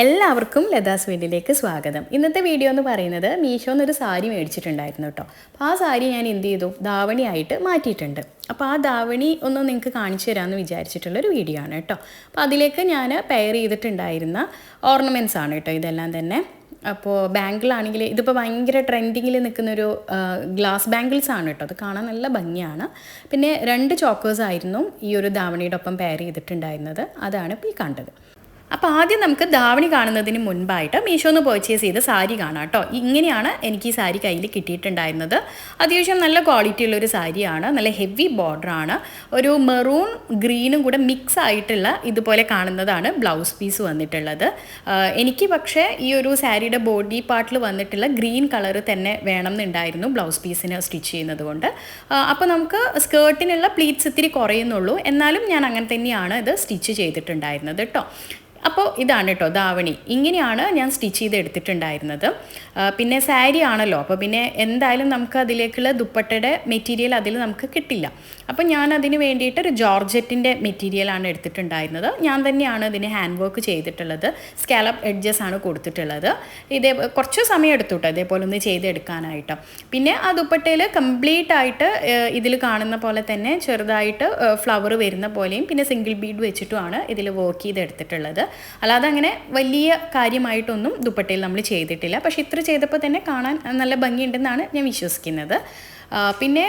എല്ലാവർക്കും ലതാസ് വീട്ടിലേക്ക് സ്വാഗതം. ഇന്നത്തെ വീഡിയോ എന്ന് പറയുന്നത് മീഷോന്ന് എന്നൊരു സാരി മേടിച്ചിട്ടുണ്ടായിരുന്നു കേട്ടോ അപ്പോൾ ആ സാരി ഞാൻ എന്ത് ചെയ്തു? ധാവണിയായിട്ട് മാറ്റിയിട്ടുണ്ട്. അപ്പോൾ ആ ധാവണി ഒന്ന് നിങ്ങൾക്ക് കാണിച്ചു തരാമെന്ന് വിചാരിച്ചിട്ടുള്ളൊരു വീഡിയോ ആണ് കേട്ടോ അപ്പോൾ അതിലേക്ക് ഞാൻ പെയർ ചെയ്തിട്ടുണ്ടായിരുന്ന ഓർണമെന്റ്സ് ആണ് കേട്ടോ ഇതെല്ലാം തന്നെ. അപ്പോൾ ബാങ്കിളാണെങ്കിൽ ഇതിപ്പോൾ ഭയങ്കര ട്രെൻഡിങ്ങിൽ നിൽക്കുന്നൊരു ഗ്ലാസ് ബാങ്കിൾസ് ആണ് കേട്ടോ അത് കാണാൻ നല്ല ഭംഗിയാണ്. പിന്നെ രണ്ട് ചോക്കേഴ്സ് ആയിരുന്നു ഈ ഒരു ധാവണിയുടെ ഒപ്പം പെയർ ചെയ്തിട്ടുണ്ടായിരുന്നത്. അതാണ് ഇപ്പോൾ ഈ കണ്ടത്. അപ്പോൾ ആദ്യം നമുക്ക് ധാവണി കാണുന്നതിന് മുൻപായിട്ട് മീഷോന്ന് പർച്ചേസ് ചെയ്ത സാരി കാണാം കേട്ടോ ഇങ്ങനെയാണ് എനിക്ക് ഈ സാരി കയ്യിൽ കിട്ടിയിട്ടുണ്ടായിരുന്നത്. അത്യാവശ്യം നല്ല ക്വാളിറ്റി ഉള്ള ഒരു സാരിയാണ്. നല്ല ഹെവി ബോർഡറാണ് ഒരു മെറൂൺ ഗ്രീനും കൂടെ മിക്സ് ആയിട്ടുള്ള ഇതുപോലെ കാണുന്നതാണ് ബ്ലൗസ് പീസ് വന്നിട്ടുള്ളത്. എനിക്ക് പക്ഷേ ഈ ഒരു സാരിയുടെ ബോഡി പാർട്ടിൽ വന്നിട്ടുള്ള ഗ്രീൻ കളർ തന്നെ വേണം എന്നുണ്ടായിരുന്നു ബ്ലൗസ് പീസിന് സ്റ്റിച്ച് ചെയ്യുന്നത് കൊണ്ട്. അപ്പോൾ നമുക്ക് സ്കേർട്ടിനുള്ള പ്ലീറ്റ്സ് ഇത്തിരി കുറയുന്നുള്ളൂ. എന്നാലും ഞാൻ അങ്ങനെ തന്നെയാണ് ഇത് സ്റ്റിച്ച് ചെയ്തിട്ടുണ്ടായിരുന്നത് കേട്ടോ അപ്പോൾ ഇതാണ് കേട്ടോ ദാവണി ഇങ്ങനെയാണ് ഞാൻ സ്റ്റിച്ച് ചെയ്ത് എടുത്തിട്ടുണ്ടായിരുന്നത് പിന്നെ സാരി ആണല്ലോ. അപ്പോൾ പിന്നെ എന്തായാലും നമുക്ക് അതിലേക്കുള്ള ദുപ്പട്ടയുടെ മെറ്റീരിയൽ അതിൽ നമുക്ക് കിട്ടില്ല. അപ്പോൾ ഞാൻ അതിന് വേണ്ടിയിട്ട് ഒരു ജോർജറ്റിന്റെ മെറ്റീരിയലാണ് എടുത്തിട്ടുണ്ടായിരുന്നത്. ഞാൻ തന്നെയാണ് ഇതിന് ഹാൻഡ് വർക്ക് ചെയ്തിട്ടുള്ളത്. സ്കാലപ്പ് എഡ്ജസ് ആണ് കൊടുത്തിട്ടുള്ളത്. ഇതേ കുറച്ച് സമയം എടുത്തു കേട്ടോ ഇതേപോലെ ഒന്ന് ചെയ്തെടുക്കാനായിട്ട്. പിന്നെ ആ ദുപ്പട്ടയിൽ കംപ്ലീറ്റ് ആയിട്ട് ഇതിൽ കാണുന്ന പോലെ തന്നെ ചെറുതായിട്ട് ഫ്ലവർ വരുന്ന പോലെയും പിന്നെ സിംഗിൾ ബീഡ് വെച്ചിട്ടുമാണ് ഇതിൽ വർക്ക് ചെയ്തെടുത്തിട്ടുള്ളത്. അല്ലാതെ അങ്ങനെ വലിയ കാര്യമായിട്ടൊന്നും ദുപ്പട്ടയിൽ നമ്മൾ ചെയ്തിട്ടില്ല. പക്ഷേ ഇത്ര ചെയ്തപ്പോൾ തന്നെ കാണാൻ നല്ല ഭംഗിയുണ്ടെന്നാണ് ഞാൻ വിശ്വസിക്കുന്നത്. പിന്നെ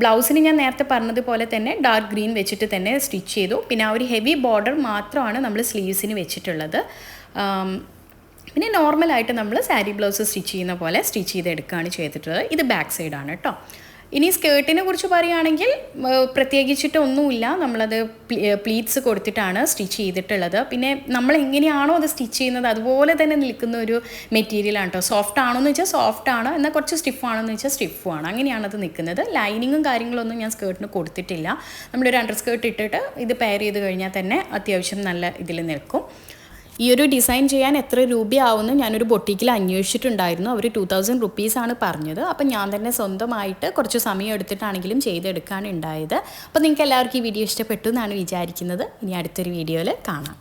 ബ്ലൗസിന് ഞാൻ നേരത്തെ പറഞ്ഞതുപോലെ തന്നെ ഡാർക്ക് ഗ്രീൻ വെച്ചിട്ട് തന്നെ സ്റ്റിച്ച് ചെയ്തു. പിന്നെ ആ ഒരു ഹെവി ബോർഡർ മാത്രമാണ് നമ്മൾ സ്ലീവ്സിന് വെച്ചിട്ടുള്ളത്. പിന്നെ നോർമലായിട്ട് നമ്മൾ സാരി ബ്ലൗസ് സ്റ്റിച്ച് ചെയ്യുന്ന പോലെ സ്റ്റിച്ച് ചെയ്ത് ചെയ്തെടുക്കുകയാണ് ചെയ്തിട്ടുള്ളത്. ഇത് ബാക്ക് സൈഡാണ് കേട്ടോ. ഇനി സ്കേർട്ടിനെ കുറിച്ച് പറയുകയാണെങ്കിൽ പ്രത്യേകിച്ചിട്ടൊന്നുമില്ല നമ്മളത് പ്ലീറ്റ്സ് കൊടുത്തിട്ടാണ് സ്റ്റിച്ച് ചെയ്തിട്ടുള്ളത്. പിന്നെ നമ്മൾ എങ്ങനെയാണോ അത് സ്റ്റിച്ച് ചെയ്യുന്നത് അതുപോലെ തന്നെ നിൽക്കുന്ന ഒരു മെറ്റീരിയലാണ് കേട്ടോ. സോഫ്റ്റ് ആണോ എന്ന് വെച്ചാൽ സോഫ്റ്റ് ആണ് എന്നാൽ കുറച്ച് സ്റ്റിഫ് ആണെന്ന് വെച്ചാൽ സ്റ്റിഫും ആണ്. അങ്ങനെയാണ് അത് നിൽക്കുന്നത്. ലൈനിങ്ങും കാര്യങ്ങളൊന്നും ഞാൻ സ്കേർട്ടിന് കൊടുത്തിട്ടില്ല. നമ്മളൊരു അണ്ടർ സ്കേർട്ട് ഇട്ടിട്ട് ഇത് പെയർ ചെയ്ത് കഴിഞ്ഞാൽ തന്നെ അത്യാവശ്യം നല്ല ഇതിൽ നിൽക്കും. ഈ ഒരു ഡിസൈൻ ചെയ്യാൻ എത്ര രൂപയാവുമെന്ന് ഞാനൊരു ബൊട്ടിക്കിൽ അന്വേഷിച്ചിട്ടുണ്ടായിരുന്നു. അവർ ടു തൗസൻഡ് റുപ്പീസാണ് പറഞ്ഞത്. അപ്പം ഞാൻ തന്നെ സ്വന്തമായിട്ട് കുറച്ച് സമയം എടുത്തിട്ടാണെങ്കിലും ചെയ്തെടുക്കാൻ ഉണ്ടായത് അപ്പോൾ നിങ്ങൾക്ക് എല്ലാവർക്കും ഈ വീഡിയോ ഇഷ്ടപ്പെട്ടു എന്നാണ് വിചാരിക്കുന്നത്. ഇനി അടുത്തൊരു വീഡിയോയിൽ കാണാം.